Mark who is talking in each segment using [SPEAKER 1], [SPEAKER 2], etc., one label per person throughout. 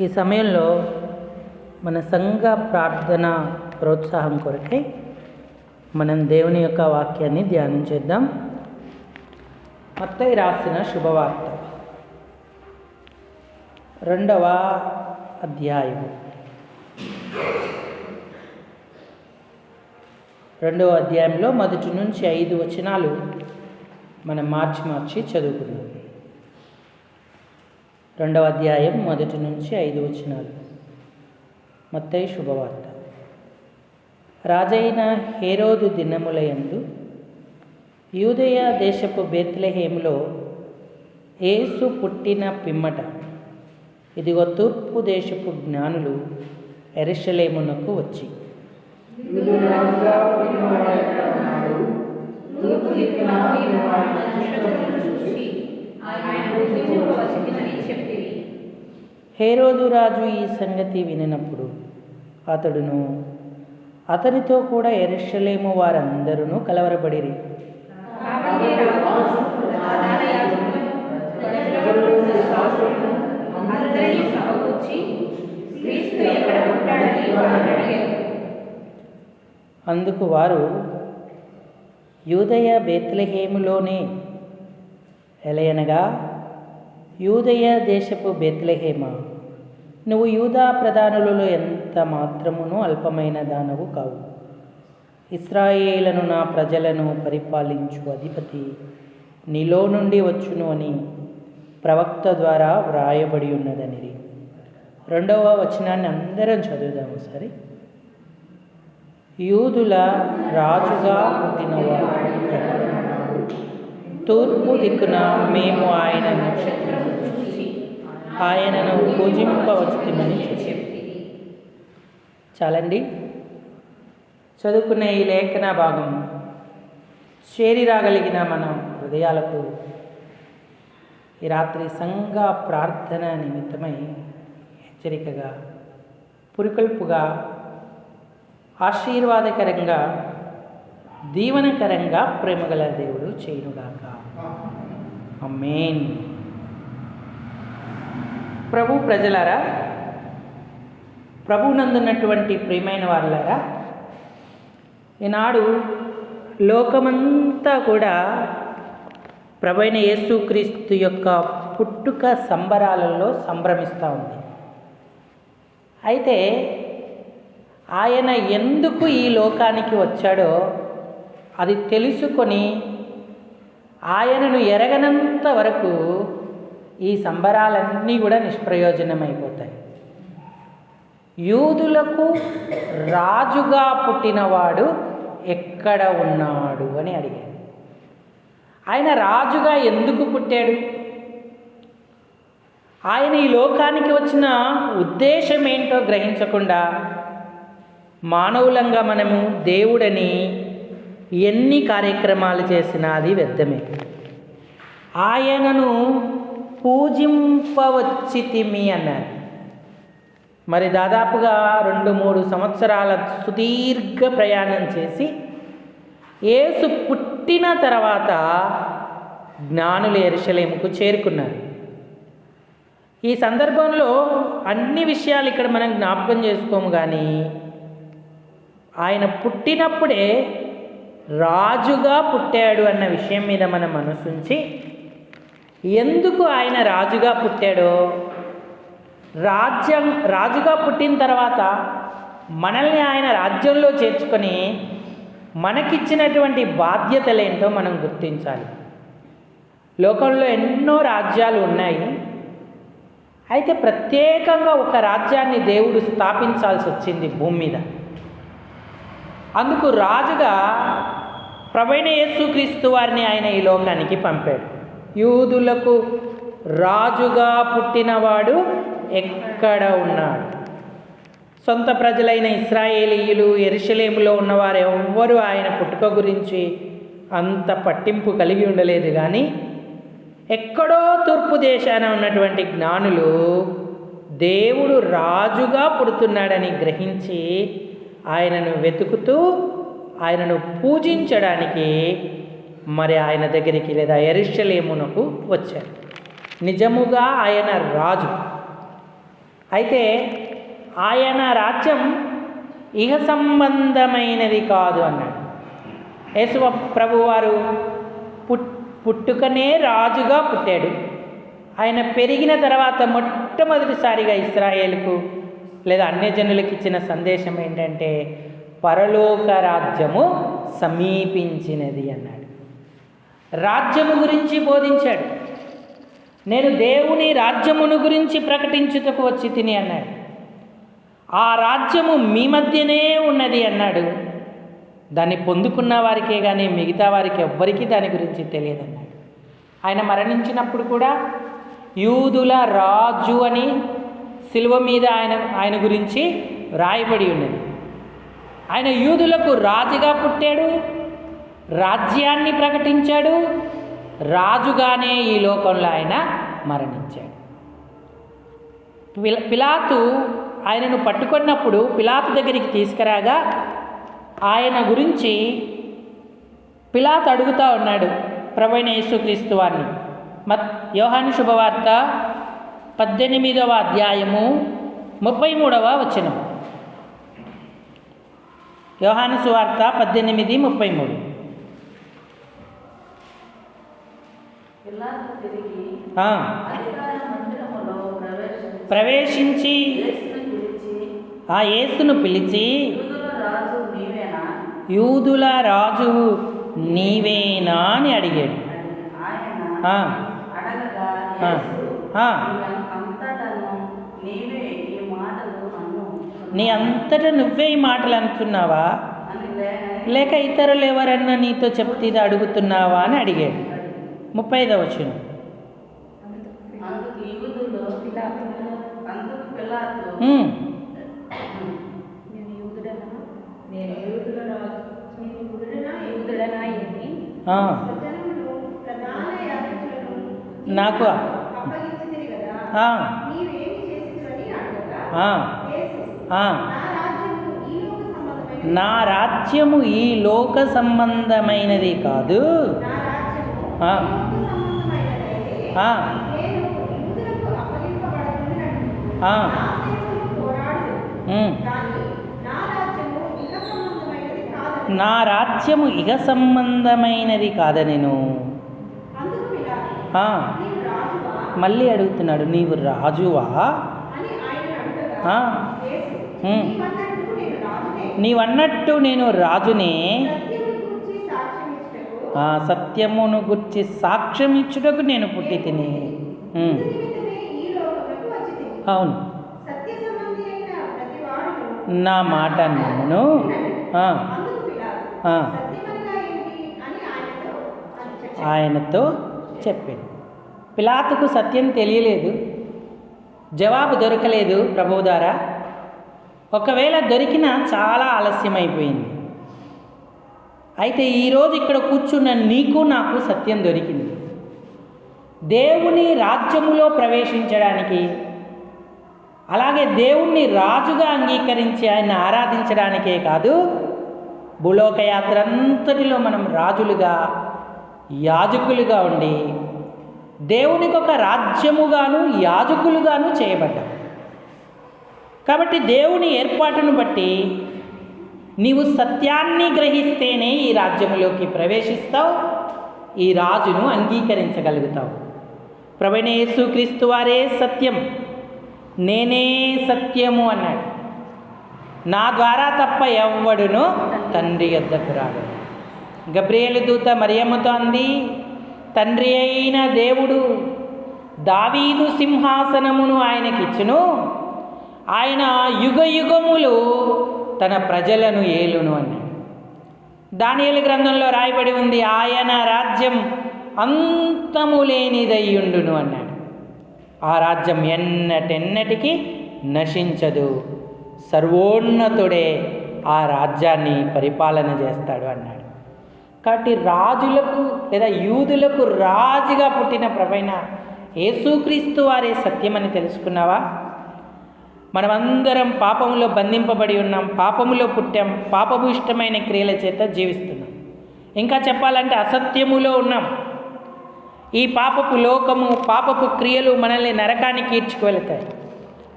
[SPEAKER 1] ఈ సమయంలో మన సంఘ ప్రార్థన ప్రోత్సాహం కొరకై మనం దేవుని యొక్క వాక్యాన్ని ధ్యానం చేద్దాం. మత్తయి రాసిన శుభవార్త. రెండవ అధ్యాయం రెండవ అధ్యాయంలో మొదటి నుంచి ఐదు వచనాలు మనం మార్చి మార్చి చదువుకున్నాం రెండవ అధ్యాయం మొదటి నుంచి ఐదు వచనాలు. మత్తయి శుభవార్త. రాజైన హేరోదు దినములయందు యూదయ దేశపు బేత్లెహేములో యేసు పుట్టిన పిమ్మట ఇదిగో తూర్పు దేశపు జ్ఞానులు ఎరుషలేమునకు వచ్చి హేరోదు రాజు ఈ సంగతి వినినప్పుడు అతడును అతనితో కూడా ఎరుషలేము వారందరూ కలవరబడిరి అందుకు వారు యూదయ బేత్లెహేములోనే ఎలయనగా యూదయ దేశపు బేత్లెహేమ నువ్వు యూదా ప్రధానులలో ఎంత మాత్రమును అల్పమైన దానవు కావు. ఇస్రాయేలను నా ప్రజలను పరిపాలించు అధిపతి నీలో నుండి వచ్చును అని ప్రవక్త ద్వారా వ్రాయబడి ఉన్నదనిది రెండవ వచనాన్ని అందరం చదువుదాము సరే యూదుల రాజుగా పుట్టినవాడు తూర్పు దిక్కున మేము ఆయన
[SPEAKER 2] చూసి
[SPEAKER 1] ఆయనను పూజింపవచ్చుమని చెప్పి చాలండి. చదువుకునే ఈ లేఖన భాగం చేరి రాగలిగిన మన హృదయాలకు ఈ రాత్రి సంఘ ప్రార్థన నిమిత్తమై హెచ్చరికగా పురికల్పుగా ఆశీర్వాదకరంగా దీవనకరంగా ప్రేమగల దేవుడు చేయునుగాక. అమ్మేన్ ప్రభు ప్రజలారా ప్రభునందున్నటువంటి ప్రియమైన వారులారా ఈనాడు లోకమంతా కూడా ప్రభైన యేసుక్రీస్తు యొక్క పుట్టుక సంబరాలలో సంభ్రమిస్తూ ఉంది. అయితే ఆయన ఎందుకు ఈ లోకానికి వచ్చాడో అది తెలుసుకొని ఆయనను ఎరగనంత వరకు ఈ సంబరాలన్నీ కూడా నిష్ప్రయోజనమైపోతాయి. యూదులకు రాజుగా పుట్టినవాడు ఎక్కడ ఉన్నాడు అని అడిగాడు. ఆయన రాజుగా ఎందుకు పుట్టాడు? ఆయన ఈ లోకానికి వచ్చిన ఉద్దేశం ఏంటో గ్రహించకుండా మానవులంగా మనము దేవుడని ఎన్ని కార్యక్రమాలు చేసినా అది వ్యర్థమే. ఆయనను పూజింపవచ్చితిమి అన్నారు. మరి దాదాపుగా రెండు మూడు సంవత్సరాల సుదీర్ఘ ప్రయాణం చేసి యేసు పుట్టిన తర్వాత జ్ఞానులు ఎరుషలేముకు చేరుకున్నారు. ఈ సందర్భంలో అన్ని విషయాలు ఇక్కడ మనం జ్ఞాపకం చేసుకోము కానీ ఆయన పుట్టినప్పుడే రాజుగా పుట్టాడు అన్న విషయం మీద మనం మనసుంచి ఎందుకు ఆయన రాజుగా పుట్టాడో? రాజ్యం రాజుగా పుట్టిన తర్వాత మనల్ని ఆయన రాజ్యంలో చేర్చుకొని మనకిచ్చినటువంటి బాధ్యతలేంటో మనం గుర్తించాలి. లోకంలో ఎన్నో రాజ్యాలు ఉన్నాయి. అయితే ప్రత్యేకంగా ఒక రాజ్యాన్ని దేవుడు స్థాపించాల్సి వచ్చింది భూమి మీద. అందుకు రాజుగా ప్రవీణ యేసుక్రీస్తు వారిని ఆయన ఈ లోకానికి పంపాడు. యూదులకు రాజుగా పుట్టినవాడు ఎక్కడ ఉన్నాడు? సొంత ప్రజలైన ఇస్రాయేలీయులు ఎరుషలేములో ఉన్నవారు ఎవ్వరూ ఆయన పుట్టుక గురించి అంత పట్టింపు కలిగి ఉండలేదు. కానీ ఎక్కడో తూర్పు దేశాన ఉన్నటువంటి జ్ఞానులు దేవుడు రాజుగా పుడుతున్నాడని గ్రహించి ఆయనను వెతుకుతూ ఆయనను పూజించడానికి మరి ఆయన దగ్గరికి లేదా ఎరుషలేమునకు వచ్చారు. నిజముగా ఆయన రాజు. అయితే ఆయన రాజ్యం ఇహ సంబంధమైనది కాదు అన్నాడు. యేసువ ప్రభువారు పుట్ పుట్టుకనే రాజుగా పుట్టాడు. ఆయన పెరిగిన తర్వాత మొట్టమొదటిసారిగా ఇస్రాయేల్కు లేదా అన్యజనులకు ఇచ్చిన సందేశం ఏంటంటే పరలోక రాజ్యము సమీపించినది అన్నాడు. రాజ్యము గురించి బోధించాడు. నేను దేవుని రాజ్యమును గురించి ప్రకటించుటకు వచ్చి తిని అన్నాడు. ఆ రాజ్యము మీ మధ్యనే ఉన్నది అన్నాడు. దాన్ని పొందుకున్న వారికే కానీ మిగతా వారికి ఎవ్వరికీ దాని గురించి తెలియదన్నాడు. ఆయన మరణించినప్పుడు కూడా యూదుల రాజు అని శిలువ మీద ఆయన ఆయన గురించి రాయబడి ఉన్నది. ఆయన యూదులకు రాజుగా పుట్టాడు. రాజ్యాన్ని ప్రకటించాడు. రాజుగానే ఈ లోకంలో ఆయన మరణించాడు. పిలాతు ఆయనను పట్టుకున్నప్పుడు పిలాతు దగ్గరికి తీసుకురాగా ఆయన గురించి పిలాత్ అడుగుతా ఉన్నాడు ప్రవీణ యేసుక్రీస్తు వారిని. మత్ యోహాను శుభవార్త పద్దెనిమిదవ అధ్యాయము ముప్పై మూడవ వచనం. యోహాను సువార్త పద్దెనిమిది ముప్పై మూడు
[SPEAKER 3] తిరిగి ప్రవేశించి
[SPEAKER 1] ఆ యేసును పిలిచి
[SPEAKER 3] యూదుల రాజు నీవేనా?
[SPEAKER 1] అని అడిగాడు. నీ అంతటా నువ్వే ఈ మాటలు అంటున్నావా?
[SPEAKER 3] అని లేనని
[SPEAKER 1] లేక ఇతరులు ఎవరన్నా నీతో చెప్తే ఇది అడుగుతున్నావా అని అడిగాడు. ముప్పై ఐదవ వచ్చిన నాకు
[SPEAKER 4] నా రాజ్యము ఈ లోక సంబంధమైనది
[SPEAKER 1] నా రాజ్యము ఈ లోక సంబంధమైనది కాదు.
[SPEAKER 4] నా రాజ్యము నేను ఇక సంబంధమైనది కాదు
[SPEAKER 1] నా రాజ్యము ఇక సంబంధమైనది కాదనెను.
[SPEAKER 4] అందుకు పిలాతు
[SPEAKER 1] ఆ,
[SPEAKER 4] నీవు రాజువా?
[SPEAKER 1] మళ్ళీ అడుగుతున్నాడు నీవు రాజువా.
[SPEAKER 4] నీవన్నట్టు నేను రాజునే
[SPEAKER 1] నీవన్నట్టు నేను రాజునే
[SPEAKER 4] సత్యమును గూర్చి సాక్ష్యం ఇచ్చుటకు
[SPEAKER 1] ఆ సత్యమును గుర్చి సాక్ష్యం ఇచ్చుటకు నేను పుట్టి తిని. అవును. నా మాట
[SPEAKER 4] నన్ను ఆయనతో
[SPEAKER 1] చెప్పాను. పిలాతుకు సత్యం తెలియలేదు. జవాబు దొరకలేదు ప్రభువు ద్వారా. ఒకవేళ దొరికినా చాలా ఆలస్యమైపోయింది. అయితే ఈరోజు ఇక్కడ కూర్చున్న నీకు నాకు సత్యం దొరికింది. దేవుని రాజ్యములో ప్రవేశించడానికి అలాగే దేవుణ్ణి రాజుగా అంగీకరించి ఆయన ఆరాధించడానికే కాదు భూలోక యాత్ర అంతటిలో మనం రాజులుగా యాజకులుగా ఉండి దేవునికి ఒక రాజ్యముగాను యాజకులుగాను చేయబడ్డాం. కాబట్టి దేవుని ఏర్పాటును బట్టి నీవు సత్యాన్ని గ్రహిస్తేనే ఈ రాజ్యములోకి ప్రవేశిస్తావు ఈ రాజును అంగీకరించగలుగుతావు. ప్రవణేసు క్రీస్తు వారే సత్యం. నేనే సత్యము అన్నాడు. నా ద్వారా తప్ప ఎవ్వడును తండ్రి యొద్దకు రాడు గబ్రియేలు దూత మరియమ్మతో అంది తండ్రి అయిన దేవుడు దావీదు సింహాసనమును ఆయనకిచ్చును. ఆయన యుగ యుగములు తన ప్రజలను ఏలును అన్నాడు దానియలు గ్రంథంలో రాయబడి ఉంది ఆయన రాజ్యం అంతము లేనిదయ్యుండును అన్నాడు. ఆ రాజ్యం ఎన్నటెన్నటికీ నశించదు. సర్వోన్నతుడే ఆ రాజ్యాన్ని పరిపాలన చేస్తాడు అన్నాడు. కాబట్టి రాజులకు లేదా యూదులకు రాజుగా పుట్టిన ప్రభైన యేసుక్రీస్తు వారే సత్యమని తెలుసుకున్నావా? మనమందరం పాపములో బంధింపబడి ఉన్నాం పాపములో పుట్టాం పాపపు ఇష్టమైన క్రియల చేత జీవిస్తున్నాం. ఇంకా చెప్పాలంటే అసత్యములో ఉన్నాం. ఈ పాపపు లోకము పాపపు క్రియలు మనల్ని నరకానికి ఈడ్చుకువెళతాయి.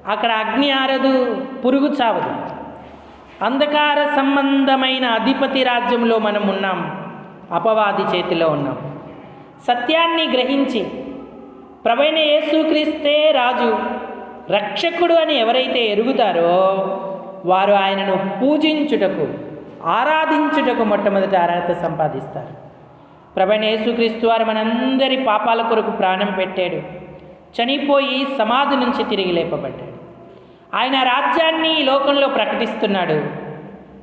[SPEAKER 1] అక్కడ అగ్ని ఆరదు పురుగు చావదు. అంధకార సంబంధమైన అధిపతి రాజ్యంలో మనం ఉన్నాం అపవాది చేతిలో ఉన్నాం. సత్యాన్ని గ్రహించి ప్రవీణ యేసుక్రీస్తే రాజు రక్షకుడు అని ఎవరైతే ఎరుగుతారో వారు ఆయనను పూజించుటకు ఆరాధించుటకు మొట్టమొదటి అర్హత సంపాదిస్తారు. ప్రభైన యేసుక్రీస్తు వారు మనందరి పాపాల కొరకు ప్రాణం పెట్టాడు. చనిపోయి సమాధి నుంచి తిరిగి లేపబడ్డాడు. ఆయన రాజ్యాన్ని ఈ లోకంలో ప్రకటిస్తున్నాడు.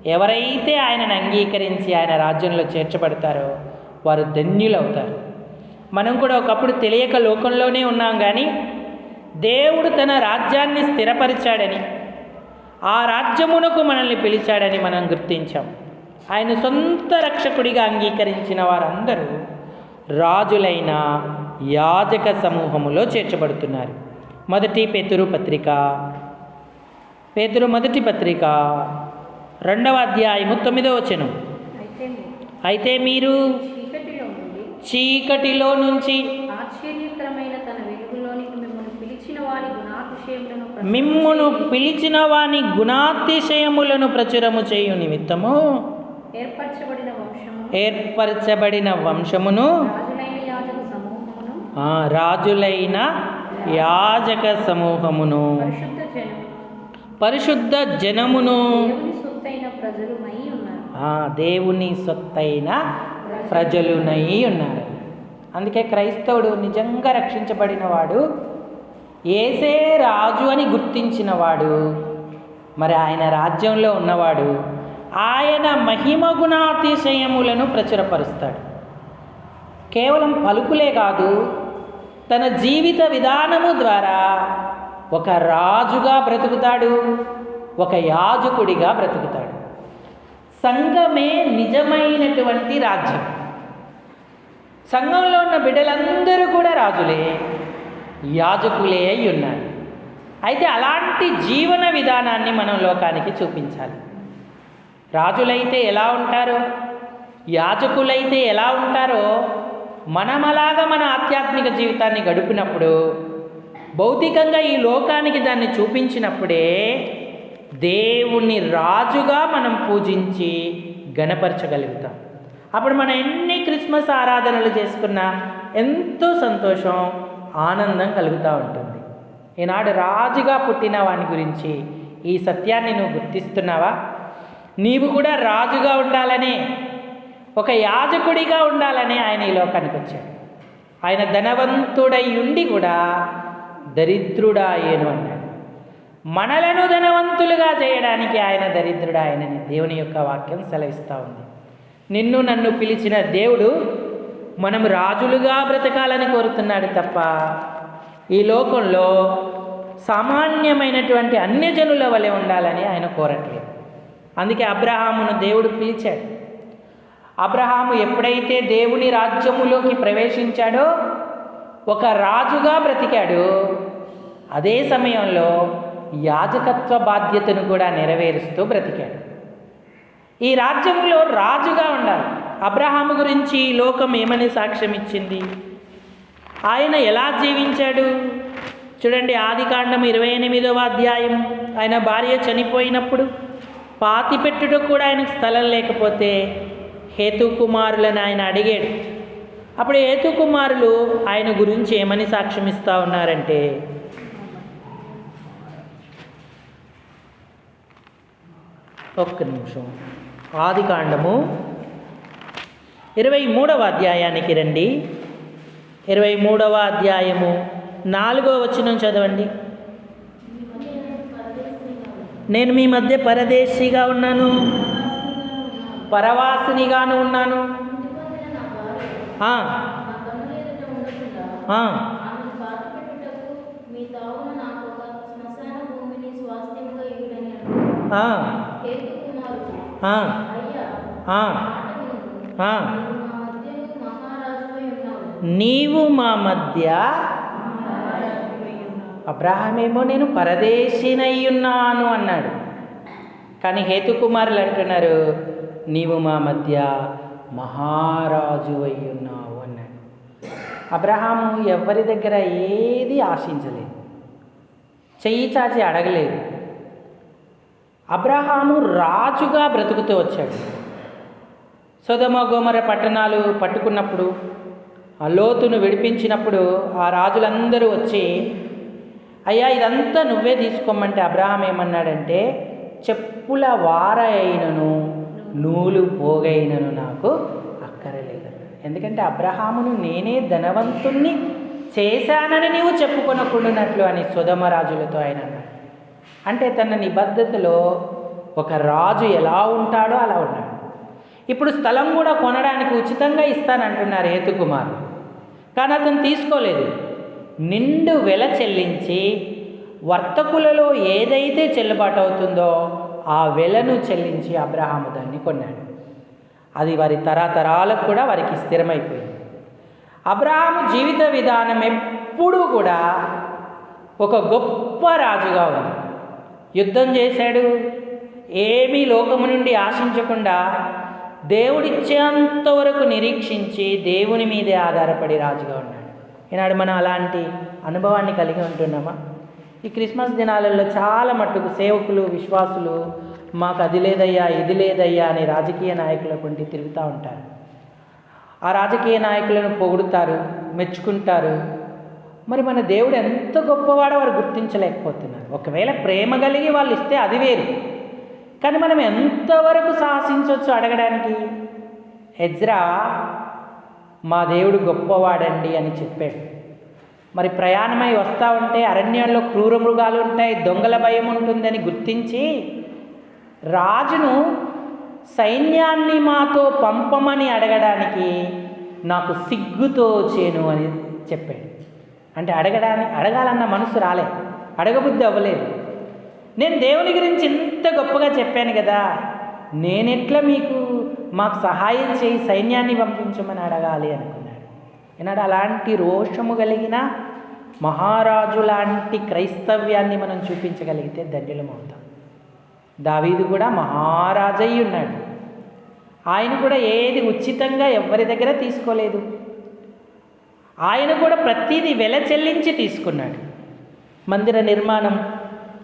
[SPEAKER 1] ఎవరైతే ఆయనను అంగీకరించి ఆయన రాజ్యంలో చేర్చబడతారో వారు ధన్యులవుతారు. మనం కూడా ఒకప్పుడు తెలియక లోకంలోనే ఉన్నాం కానీ దేవుడు తన రాజ్యాన్ని స్థిరపరిచాడని ఆ రాజ్యమునకు మనల్ని పిలిచాడని మనం గుర్తించాం. ఆయన సొంత రక్షకుడిగా అంగీకరించిన వారందరూ రాజులైన యాజక సమూహములో చేర్చబడుతున్నారు. మొదటి పేతురు పత్రిక పేతురు మొదటి పత్రిక రెండవ అధ్యాయము తొమ్మిదవ వచనం.
[SPEAKER 2] అయితే మీరు చీకటిలో
[SPEAKER 1] నుంచి
[SPEAKER 2] ఆశ్చర్యకరమైన తన వెలుగులోనికి మిమ్మల్ని పిలిచిన వారి గుణాతిశయములను ప్రచురం
[SPEAKER 1] మిమ్మును. పిలిచిన వాని గుణాతిశయములను ప్రచురము చేయు నిమిత్తము
[SPEAKER 2] ఏర్పరచబడిన వంశము
[SPEAKER 1] ఏర్పరచబడిన వంశమును
[SPEAKER 2] రాజులైన యాజక సమూహమును పరిశుద్ధ జనం
[SPEAKER 1] పరిశుద్ధ జనమును
[SPEAKER 2] దేవుని సొత్తైన
[SPEAKER 1] ప్రజలునై ఉన్నారు అందుకే క్రైస్తవుడు నిజంగా రక్షించబడిన వాడు ఏసే రాజు అని గుర్తించినవాడు మరి ఆయన రాజ్యంలో ఉన్నవాడు ఆయన మహిమ గుణాతిశయములను ప్రచురపరుస్తాడు. కేవలం పలుకులే కాదు తన జీవిత విధానము ద్వారా ఒక రాజుగా బ్రతుకుతాడు ఒక యాజకుడిగా బ్రతుకుతాడు. సంఘమే నిజమైనటువంటి రాజ్యం. సంఘంలో ఉన్న బిడ్డలందరూ కూడా రాజులే. యాజకులే అయి ఉన్నారు అయితే అలాంటి జీవన విధానాన్ని మనం లోకానికి చూపించాలి. రాజులైతే ఎలా ఉంటారో యాజకులైతే ఎలా ఉంటారో మనమలాగా మన ఆధ్యాత్మిక జీవితాన్ని గడిపినప్పుడు భౌతికంగా ఈ లోకానికి దాన్ని చూపించినప్పుడే దేవుణ్ణి రాజుగా మనం పూజించి గణపరచగలుగుతాం. అప్పుడు మనం ఎన్ని క్రిస్మస్ ఆరాధనలు చేసుకున్నా ఎంతో సంతోషం ఆనందం కలుగుతూ ఉంటుంది. ఈనాడు రాజుగా పుట్టిన వాని గురించి ఈ సత్యాన్ని నువ్వు గుర్తిస్తున్నావా? నీవు కూడా రాజుగా ఉండాలనే ఒక యాజకుడిగా ఉండాలని ఆయన ఈ లోకానికి వచ్చాడు. ఆయన ధనవంతుడై ఉండి కూడా దరిద్రుడాయేను అన్నాడు. మనలను ధనవంతులుగా చేయడానికి ఆయన దరిద్రుడాయనని దేవుని యొక్క వాక్యం సెలవిస్తూ ఉంది. నిన్ను నన్ను పిలిచిన దేవుడు మనం రాజులుగా బ్రతకాలని కోరుతున్నాడు తప్ప ఈ లోకంలో సామాన్యమైనటువంటి అన్యజనుల వలె ఉండాలని ఆయన కోరట్లేదు. అందుకే అబ్రహామును దేవుడు పిలిచాడు. అబ్రహాము ఎప్పుడైతే దేవుని రాజ్యములోకి ప్రవేశించాడో ఒక రాజుగా బ్రతికాడు అదే సమయంలో యాజకత్వ బాధ్యతను కూడా నెరవేరుస్తూ బ్రతికాడు. ఈ రాజ్యంలో రాజుగా ఉండాలి. అబ్రహాము గురించి లోకం ఏమని సాక్ష్యం ఇచ్చింది ఆయన ఎలా జీవించాడు? చూడండి ఆది కాండం ఇరవై ఎనిమిదవ అధ్యాయం. ఆయన భార్య చనిపోయినప్పుడు పాతి పెట్టుటకు కూడా ఆయనకు స్థలం లేకపోతే హేతు కుమారులను ఆయన అడిగాడు. అప్పుడు హేతు కుమారులు ఆయన గురించి ఏమని సాక్ష్యం ఇస్తూ ఉన్నారంటే ఒక్క నిమిషం. ఆది కాండము ఇరవై మూడవ అధ్యాయానికి రండి. ఇరవై మూడవ అధ్యాయము నాలుగో వచనం చదవండి. నేను మీ మధ్య పరదేశిగా ఉన్నాను. పరవాసినిగాను ఉన్నాను. ఆ, నీవు మా మధ్య అబ్రాహమేమో నేను పరదేశినై ఉన్నాను అన్నాడు. కానీ హేతుకుమారులు అంటున్నారు నీవు మా మధ్య మహారాజు అయి ఉన్నావు అన్నాడు. అబ్రహాము ఎవరి దగ్గర ఏది ఆశించలేదు. చెయ్యి చాచి అడగలేదు. అబ్రహాము రాజుగా బ్రతుకుతూ వచ్చాడు. సొదమ గోమర పట్టణాలు పట్టుకున్నప్పుడు ఆ లోతును విడిపించినప్పుడు ఆ రాజులందరూ వచ్చి అయ్యా ఇదంతా నువ్వే తీసుకోమంటే అబ్రహాం ఏమన్నాడంటే చెప్పుల వార అయినను నూలు పోగైనను నాకు అక్కరలేదు ఎందుకంటే అబ్రహామును నేనే ధనవంతుణ్ణి చేశానని నీవు చెప్పుకొనకుండానట్లు అని సుధమరాజులతో ఆయన అన్నాడు. అంటే తన నిబద్ధతలో ఒక రాజు ఎలా ఉంటాడో అలా ఉన్నాడు. ఇప్పుడు స్థలం కూడా కొనడానికి ఉచితంగా ఇస్తానంటున్నారు హేతుకుమార్. కానీ అతను తీసుకోలేదు. నిండు వెల చెల్లించి వర్తకులలో ఏదైతే చెల్లుబాటు అవుతుందో ఆ వెలను చెల్లించి అబ్రహాము దాన్ని కొన్నాడు. అది వారి తరతరాలకు కూడా వారికి స్థిరమైపోయింది. అబ్రహాము జీవిత విధానం ఎప్పుడూ కూడా ఒక గొప్ప రాజుగా ఉంది. యుద్ధం చేశాడు. ఏమీ లోకము నుండి ఆశించకుండా దేవుడిచ్చేంత వరకు నిరీక్షించి దేవుని మీదే ఆధారపడి రాజుగా ఉన్నాడు. ఈనాడు మనం అలాంటి అనుభవాన్ని కలిగి ఉంటున్నామా? ఈ క్రిస్మస్ దినాలలో చాలా మట్టుకు సేవకులు విశ్వాసులు మాకు అది లేదయ్యా ఇది లేదయ్యా అని రాజకీయ నాయకుల కొంటి తిరుగుతూ ఉంటారు. ఆ రాజకీయ నాయకులను పొగుడుతారు మెచ్చుకుంటారు. మరి మన దేవుడు ఎంత గొప్పవాడో వారు గుర్తించలేకపోతున్నారు. ఒకవేళ ప్రేమ కలిగి వాళ్ళు ఇస్తే అది వేరు. కానీ మనం ఎంతవరకు సాహసించవచ్చు అడగడానికి? ఎజ్రా మా దేవుడు గొప్పవాడండి అని చెప్పాడు. మరి ప్రయాణమై వస్తూ ఉంటే అరణ్యంలో క్రూర మృగాలు ఉంటాయి దొంగల భయం ఉంటుందని గుర్తించి రాజును సైన్యాన్ని మాతో పంపమని అడగడానికి నాకు సిగ్గుతో చేను అని చెప్పాడు. అంటే అడగడానికి అడగాలన్న మనసు రాలే అడగబుద్ధి అవ్వలేదు. నేను దేవుని గురించి ఇంత గొప్పగా చెప్పాను కదా. నేనెట్లా మీకు మాకు సహాయం చేయి సైన్యాన్ని పంపించమని అడగాలి అనుకున్నాడు. ఏనాడు అలాంటి రోషము కలిగిన మహారాజు లాంటి క్రైస్తవ్యాన్ని మనం చూపించగలిగితే ధన్యులమవుతాం దావీదు కూడా మహారాజయ్యి ఉన్నాడు. ఆయన కూడా ఏది ఉచితంగా ఎవరి దగ్గర తీసుకోలేదు. ఆయన కూడా ప్రతిదీ వెల చెల్లించి తీసుకున్నాడు. మందిర నిర్మాణం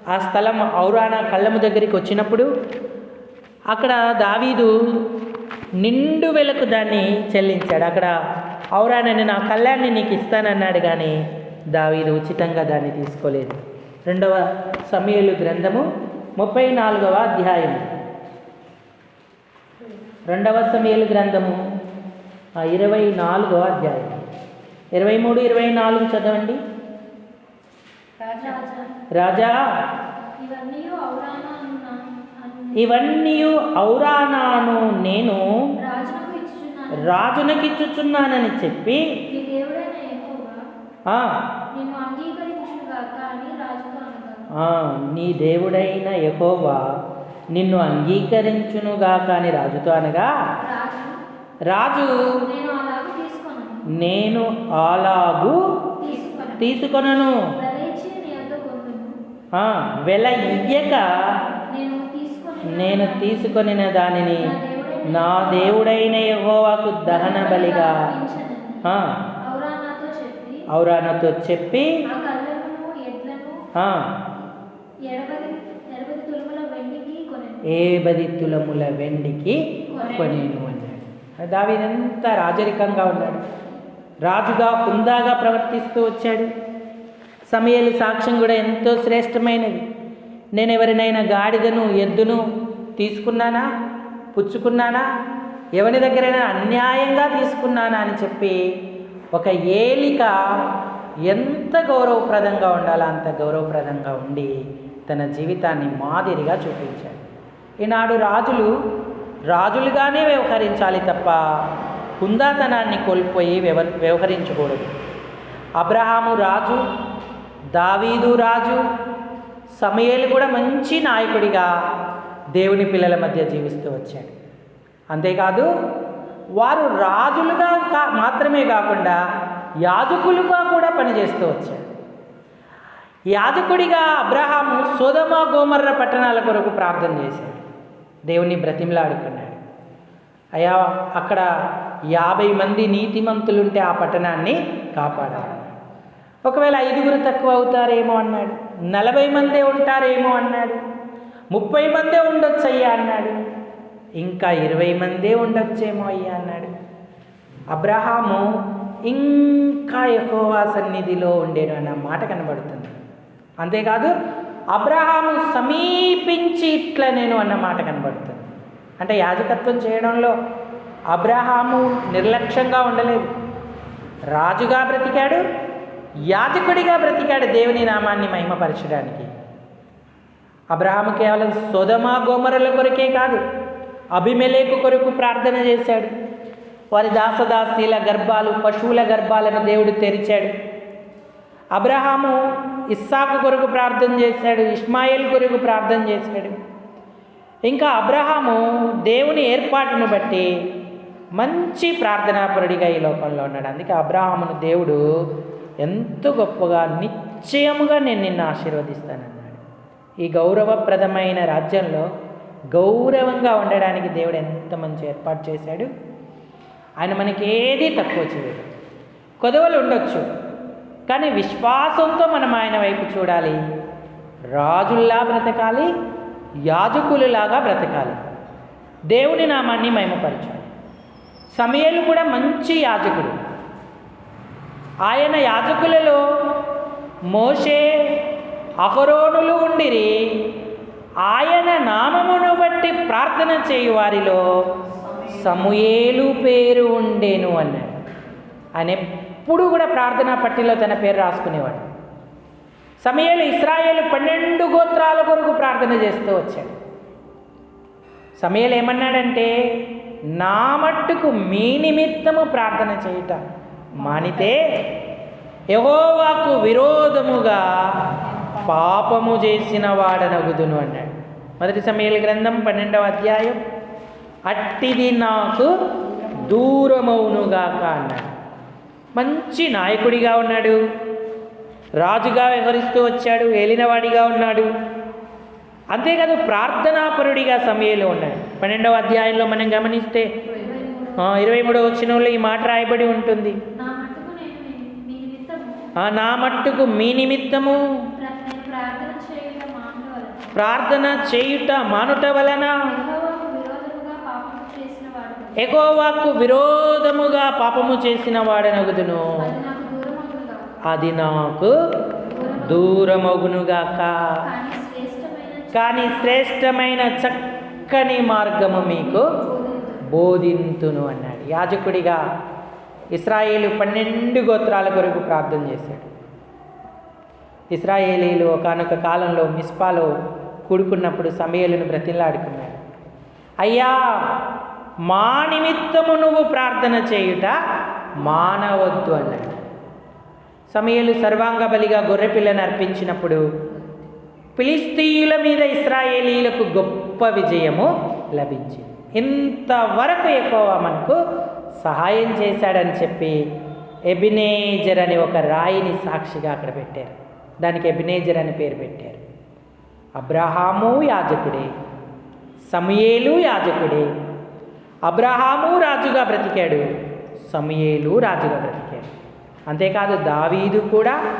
[SPEAKER 1] ఆ స్థలం ఔరాణ కళ్ళము దగ్గరికి వచ్చినప్పుడు అక్కడ దావీదు నిండు వెలకు దాన్ని చెల్లించాడు. అక్కడ ఔరానని నా కళ్యాణ్ణి నీకు ఇస్తానన్నాడు కానీ దావీదు ఉచితంగా దాన్ని తీసుకోలేదు. రెండవ సమయలు గ్రంథము ముప్పై నాలుగవ అధ్యాయం. రెండవ సమయలు గ్రంథము ఆ ఇరవై నాలుగవ అధ్యాయం. ఇరవై మూడు ఇరవై నాలుగు చదవండి.
[SPEAKER 2] రాజా.
[SPEAKER 5] ఇవన్నీ
[SPEAKER 1] ఔరానాను నేను రాజునకిచ్చుచున్నానని చెప్పి
[SPEAKER 5] నీ దేవుడైన యెహోవా నిన్ను అంగీకరించుగాక అని రాజుతో అనగా
[SPEAKER 1] అంగీకరించునుగాక అని రాజుతో
[SPEAKER 5] రాజు నేను అలాగూ తీసుకొనను
[SPEAKER 1] నేను అలాగు
[SPEAKER 5] తీసుకొనను
[SPEAKER 1] తీసుకొనను
[SPEAKER 5] వెలయిచ్చి నీ వద్ద కొందును
[SPEAKER 1] ఆ, వెల ఇయ్యక
[SPEAKER 5] నేను తీసుకొని
[SPEAKER 1] నేను తీసుకొనిన దానిని నా దేవుడైన యెహోవాకు దహన బలిగా
[SPEAKER 5] ఔరానాతో చెప్పి
[SPEAKER 1] ఏ బది తులముల వెండికి కొనేను అన్నాడు. దావీదెంత రాజరికంగా ఉన్నాడు. రాజుగా హుందాగా ప్రవర్తిస్తూ వచ్చాడు. సమయలు సాక్ష్యం కూడా ఎంతో శ్రేష్టమైనది నేను ఎవరినైనా గాడిదను ఎద్దును తీసుకున్నానా? పుచ్చుకున్నానా? ఎవరి దగ్గరైనా అన్యాయంగా తీసుకున్నానా అని చెప్పి ఒక ఏలిక ఎంత గౌరవప్రదంగా ఉండాలో అంత గౌరవప్రదంగా ఉండి తన జీవితాన్ని మాదిరిగా చూపించాడు. ఈనాడు రాజులు రాజులుగానే వ్యవహరించాలి తప్ప హుందాతనాన్ని కోల్పోయి వ్యవ వ్యవహరించకూడదు. అబ్రహాము రాజు దావీదు రాజు సమయలు కూడా మంచి నాయకుడిగా దేవుని పిల్లల మధ్య జీవిస్తూ వచ్చాడు. అంతేకాదు వారు రాజులుగా కా మాత్రమే కాకుండా యాజకులుగా కూడా పనిచేస్తూ వచ్చారు. యాజకుడిగా అబ్రహాము సోదమ గోమర్ర పట్టణాల కొరకు ప్రార్థన చేశాడు. దేవుని బ్రతిమలాడుకున్నాడు. అయా అక్కడ యాభై మంది నీతిమంతులుంటే ఆ పట్టణాన్ని కాపాడాలి. ఒకవేళ ఐదుగురు తక్కువ అవుతారేమో అన్నాడు. నలభై మందే ఉంటారేమో అన్నాడు. ముప్పై మందే ఉండొచ్చయ్యా అన్నాడు. ఇంకా ఇరవై మందే ఉండొచ్చేమో అయ్యా అన్నాడు. అబ్రహాము ఇంకా ఎక్కువ సన్నిధిలో ఉండేను అన్న మాట కనబడుతుంది. అంతేకాదు అబ్రహాము సమీపించి ఇట్లా నేను అన్న మాట కనబడుతుంది. అంటే యాజకత్వం చేయడంలో అబ్రహాము నిర్లక్ష్యంగా ఉండలేదు. రాజుగా బ్రతికాడు యాజకుడిగా బ్రతికాడు దేవుని నామాన్ని మహిమపరచడానికి. అబ్రహాము కేవలం సొదమా గోమరుల కొరకే కాదు అభిమలేకు కొరకు ప్రార్థన చేశాడు. వారి దాసదాసీల గర్భాలు పశువుల గర్భాలను దేవుడు తెరిచాడు. అబ్రహాము ఇస్సాకు కొరకు ప్రార్థన చేశాడు ఇస్మాయిల్ కొరకు ప్రార్థన చేశాడు. ఇంకా అబ్రహాము దేవుని ఏర్పాటును బట్టి మంచి ప్రార్థనాపరుడిగా ఈ లోకంలో ఉన్నాడు. అందుకే అబ్రహామును దేవుడు ఎంతో గొప్పగా నిశ్చయముగా నేను నిన్ను ఆశీర్వదిస్తానన్నాడు. ఈ గౌరవప్రదమైన రాజ్యంలో గౌరవంగా ఉండడానికి దేవుడు ఎంత మంచి ఏర్పాటు చేశాడు? ఆయన మనకి ఏది తక్కువ చేయడు. కొదవలు ఉండొచ్చు కానీ విశ్వాసంతో మనం ఆయన వైపు చూడాలి. రాజుల్లా బ్రతకాలి యాజకులులాగా బ్రతకాలి. దేవుని నామాన్ని మహిమపరచాలి. సమయలు కూడా మంచి యాజకుడు. ఆయన యాజకులలో మోషే అహరోనులు ఉండిరి. ఆయన నామమును బట్టి ప్రార్థన చేయు వారిలో సమూయేలు పేరు ఉండేను అన్నాడు. ఆయన ఎప్పుడు కూడా ప్రార్థనా పట్టిలో తన పేరు రాసుకునేవాడు. సమయలు ఇస్రాయేల్ పన్నెండు గోత్రాల కొరకు ప్రార్థన చేస్తూ వచ్చాడు. సమయలు ఏమన్నాడంటే నా మట్టుకు మీ నిమిత్తము ప్రార్థన చేయటం మానితే యహోవాకు విరోధముగా పాపము చేసిన వాడనగుదును అన్నాడు. మొదటి సమయాల గ్రంథం పన్నెండవ అధ్యాయం. అట్టిది నాకు దూరమవునుగాక అన్నాడు. మంచి నాయకుడిగా ఉన్నాడు. రాజుగా వ్యవహరిస్తూ వచ్చాడు. ఏలినవాడిగా ఉన్నాడు. అంతేకాదు ప్రార్థనాపరుడిగా సమయంలో ఉన్నాడు. పన్నెండవ అధ్యాయంలో మనం గమనిస్తే ఇరవై మూడవ వచ్చినంలో ఈ మాట రాయబడి ఉంటుంది.
[SPEAKER 5] నా మట్టుకు మీ- నిమిత్తము. ప్రార్థన చేయట
[SPEAKER 1] మానుట వలన. ఎగోవాకు విరోధముగా పాపము చేసిన వాడనగుదును.
[SPEAKER 5] అది నాకు
[SPEAKER 1] దూరమగునుగాక.
[SPEAKER 5] కానీ శ్రేష్టమైన
[SPEAKER 1] చక్కని మార్గము మీకు బోధింతును అన్నాడు. యాజకుడిగా ఇస్రాయేలు పన్నెండు గోత్రాల కొరకు ప్రార్థన చేశాడు. ఇస్రాయేలీలు ఒకనొక కాలంలో మిస్పాలో కూడుకున్నప్పుడు సమయలను బ్రతిలాడుకున్నాడు అయ్యా మా నిమిత్తము నువ్వు ప్రార్థన చేయుట మానవద్దు అన్నాడు. సమయలు సర్వాంగ బలిగా గొర్రెపిల్లను అర్పించినప్పుడు ఫిలిస్తీయుల మీద ఇస్రాయేలీలకు గొప్ప విజయము లభించింది. ఇంతవరకు ఎక్కువ మనకు సహాయం చేశాడని చెప్పి ఎబినేజర్ అని ఒక రాయిని సాక్షిగా అక్కడ పెట్టారు. దానికి ఎబినేజర్ అని పేరు పెట్టారు. అబ్రహాము యాజకుడే సమయేలు యాజకుడే. అబ్రహాము రాజుగా బ్రతికాడు సమయేలు రాజుగా బ్రతికాడు. అంతేకాదు దావీదు కూడా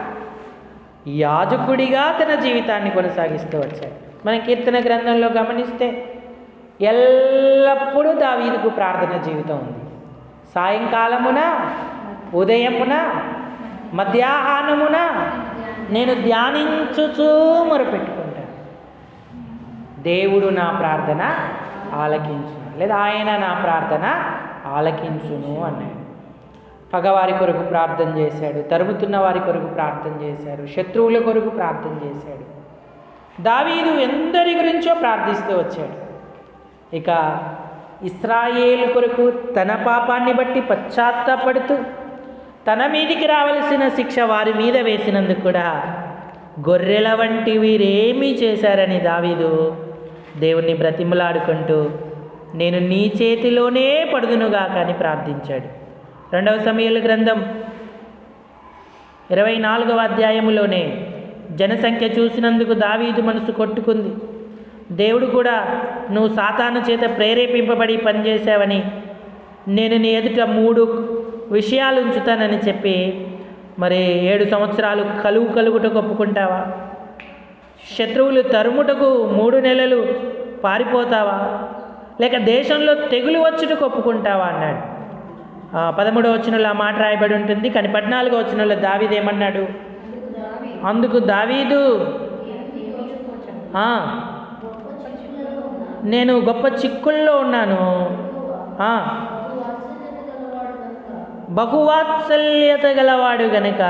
[SPEAKER 1] యాజకుడిగా తన జీవితాన్ని కొనసాగిస్తూ వచ్చాడు. మనం కీర్తన గ్రంథంలో గమనిస్తే ఎల్లప్పుడూ దావీదుకు ప్రార్థన జీవితం ఉంది. సాయంకాలమున ఉదయమున మధ్యాహ్నమున నేను ధ్యానించుచూ మొరపెట్టుకుంటాను. దేవుడు నా ప్రార్థన ఆలకించును లేదా ఆయన నా ప్రార్థన ఆలకించును అన్నాడు. పగవారి కొరకు ప్రార్థన చేశాడు తరుగుతున్న వారి కొరకు ప్రార్థన చేశాడు శత్రువుల కొరకు ప్రార్థన చేశాడు. దావీదు ఎందరి గురించో ప్రార్థిస్తూ వచ్చాడు. ఇక ఇస్రాయేల్ కొరకు తన పాపాన్ని బట్టి పశ్చాత్తాపడుతూ తన మీదికి రావలసిన శిక్ష వారి మీద వేసినందుకు కూడా గొర్రెల వంటి వీరేమీ చేశారని దావీదు దేవుణ్ణి బ్రతిమలాడుకుంటూ నేను నీ చేతిలోనే పడుదునుగా అని ప్రార్థించాడు. రెండవ సమయాల గ్రంథం ఇరవై నాలుగవ అధ్యాయములోనే జనసంఖ్య చూసినందుకు దావీదు మనసు కొట్టుకుంది. దేవుడు కూడా నువ్వు సాతాను చేత ప్రేరేపింపబడి పనిచేశావని నేను నీ ఎదుట మూడు విషయాలు ఉంచుతానని చెప్పి మరి ఏడు సంవత్సరాలు కలువు కలుగుట ఒప్పుకుంటావా? శత్రువులు తరుముటకు మూడు నెలలు పారిపోతావా? లేక దేశంలో తెగులు వచ్చుటకు ఒప్పుకుంటావా అన్నాడు. పదమూడవ వచనంలో ఆ మాట రాయబడి ఉంటుంది. కానీ పద్నాలుగో వచనంలో దావీదు ఏమన్నాడు? అందుకు దావీదు. నేను గొప్ప చిక్కుల్లో ఉన్నాను. బహువాత్సల్యత గలవాడు గనక.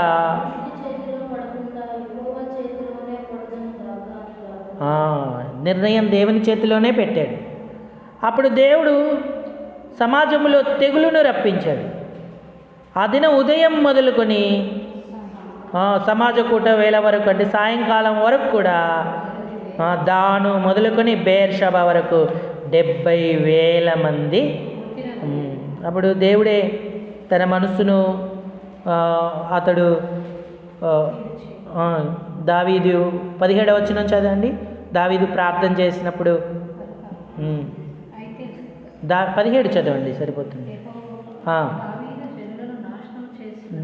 [SPEAKER 1] నిర్ణయం దేవుని చేతిలోనే పెట్టాడు. అప్పుడు దేవుడు సమాజంలో తెగులును రప్పించాడు. ఆ దినం ఉదయం మొదలుకొని సమాజ కూట వేళ వరకు అంటే సాయంకాలం వరకు కూడా దాను మొదలుకొని బేర్షబా వరకు డెబ్బై వేల మంది అప్పుడు దేవుడే తన మనసును అతడు దావీదు పదిహేడవ వచ్చిన చదవండి. దావీదు ప్రార్థన చేసినప్పుడు దా పదిహేడు చదవండి సరిపోతుంది.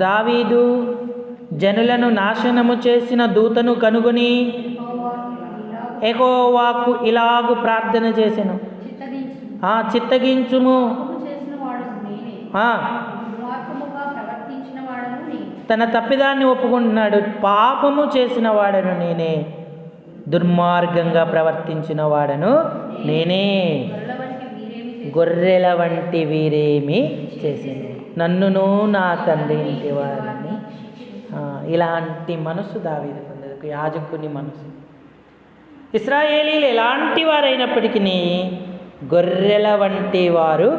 [SPEAKER 2] దావీదు జనులను
[SPEAKER 1] నాశనము చేసిన దూతను కనుగొని ఎకోవాకు ఇలాగు ప్రార్థన ఆ చిత్తగించుము. తన తప్పిదాన్ని ఒప్పుకుంటున్నాడు. పాపము చేసిన వాడను నేనే. దుర్మార్గంగా ప్రవర్తించిన వాడను నేనే.
[SPEAKER 2] గొర్రెల వంటి వీరేమి
[SPEAKER 1] చేసింది నన్నును నా తండ్రి ఇంటి వారిని. ఇలాంటి మనసు దావీదు పొందదు యాజకుని మనసు ఇస్రాయేలీలు ఎలాంటి వారైనప్పటికీ గొర్రెల వంటి వారు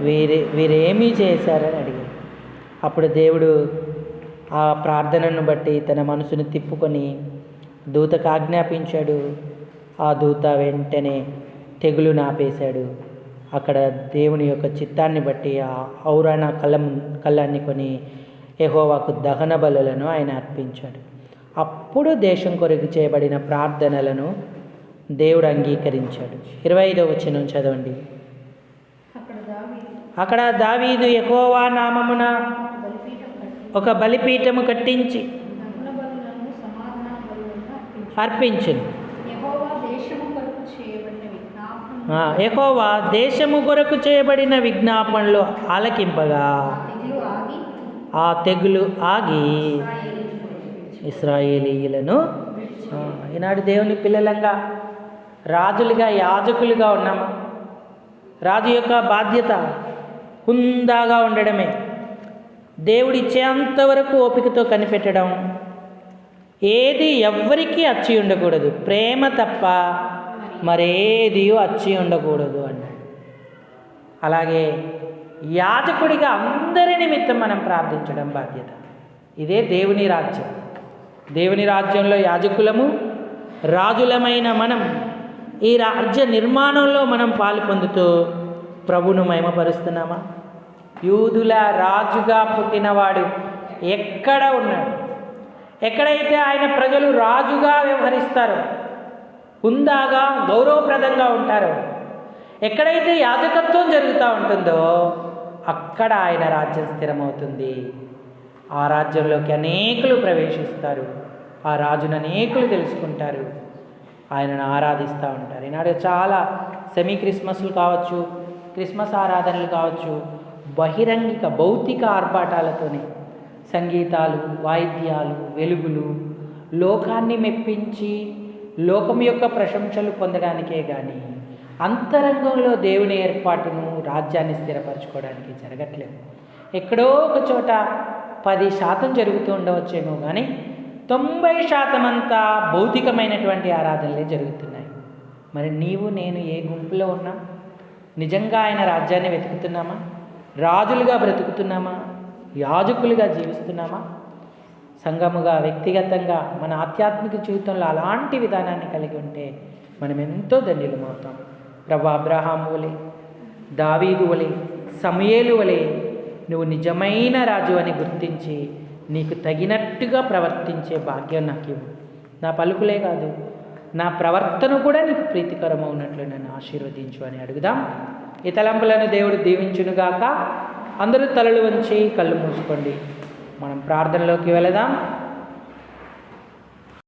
[SPEAKER 1] వీరే వీరేమీ చేశారని అడిగారు అప్పుడు దేవుడు ఆ ప్రార్థనను బట్టి తన మనసును తిప్పుకొని దూతకు ఆజ్ఞాపించాడు ఆ దూత వెంటనే తెగులు నాపేశాడు. అక్కడ దేవుని యొక్క చిత్తాన్ని బట్టి ఆ ఔరాణ కళ్ళం కళ్ళాన్ని కొని ఎహోవాకు దహన బలులను ఆయన అర్పించాడు. అప్పుడు దేశం కొరకు చేయబడిన ప్రార్థనలను దేవుడు అంగీకరించాడు. ఇరవై ఐదవ వచనం చదవండి.
[SPEAKER 2] అక్కడ దావీదు
[SPEAKER 1] యెహోవా నామమున ఒక బలిపీఠము కట్టించి
[SPEAKER 2] దహన బలులను సమాధాన బలులను అర్పించి.
[SPEAKER 1] అర్పించును.
[SPEAKER 2] యెహోవా దేశము కొరకు చేయబడిన
[SPEAKER 1] విజ్ఞాపనలు ఆలకింపగా. ఆ తెగులు ఆగి ఇస్రాయేలీయులను ఈనాడు దేవుని పిల్లలంగా రాజులుగా యాజకులుగా ఉన్నామా రాజు యొక్క బాధ్యత హుందాగా ఉండడమే. దేవుడు వరకు ఓపికతో కనిపెట్టడం. ఏది ఎవ్వరికీ అచ్చి ఉండకూడదు. ప్రేమ తప్ప మరేది అచ్చి ఉండకూడదు అన్నాడు. అలాగే యాజకుడిగా అందరి నిమిత్తం మనం ప్రార్థించడం బాధ్యత. ఇదే దేవుని రాజ్యం. దేవుని రాజ్యంలో యాజకులము రాజులమైన మనం. ఈ రాజ్య నిర్మాణంలో మనం పాలు పొందుతూ ప్రభును మహిమపరుస్తున్నామా? యూదుల రాజుగా పుట్టినవాడు ఎక్కడ ఉన్నాడు? ఎక్కడైతే ఆయన ప్రజలు రాజుగా వ్యవహరిస్తారో హుందాగా గౌరవప్రదంగా ఉంటారో ఎక్కడైతే యాజకత్వం జరుగుతూ ఉంటుందో అక్కడ ఆయన రాజ్యం స్థిరమవుతుంది. ఆ రాజ్యంలోకి అనేకులు ప్రవేశిస్తారు. ఆ రాజును అనేకులు తెలుసుకుంటారు. ఆయనను ఆరాధిస్తూ ఉంటారు. ఈనాడు చాలా సెమీ క్రిస్మస్లు కావచ్చు క్రిస్మస్ ఆరాధనలు కావచ్చు బహిరంగిక భౌతిక ఆర్భాటాలతోనే సంగీతాలు వాయిద్యాలు వెలుగులు లోకాన్ని మెప్పించి లోకం యొక్క ప్రశంసలు పొందడానికే కానీ అంతరంగంలో దేవుని ఏర్పాటును రాజ్యాన్ని స్థిరపరచుకోవడానికి జరగట్లేదు. ఎక్కడో ఒక చోట పది శాతం జరుగుతూ ఉండవచ్చేమో కానీ తొంభై శాతం అంతా భౌతికమైనటువంటి ఆరాధనలే జరుగుతున్నాయి. మరి నీవు నేను ఏ గుంపులో ఉన్నా? నిజంగా ఆయన రాజ్యాన్ని వెతుకుతున్నామా? రాజులుగా బ్రతుకుతున్నామా? యాజకులుగా జీవిస్తున్నామా? సంఘముగా వ్యక్తిగతంగా మన ఆధ్యాత్మిక జీవితంలో అలాంటి విధానాన్ని కలిగి ఉంటే మనం ఎంతో ధన్యులమవుతాం. ప్రభు అబ్రహాం వలె దావీదు వలె సమయేలు వలె నువ్వు నిజమైన రాజు అని గుర్తించి నీకు తగినట్టుగా ప్రవర్తించే భాగ్యం నాకు ఇవ్వు. నా పలుకులే కాదు నా ప్రవర్తన కూడా నీకు ప్రీతికరమవునట్లు నన్ను ఆశీర్వదించు అని అడుగుదాం. ఈ తలంపులను దేవుడు దీవించునుగాక అందరూ తలలు వంచి కళ్ళు మూసుకోండి. మనం ప్రార్థనలోకి వెళదాం.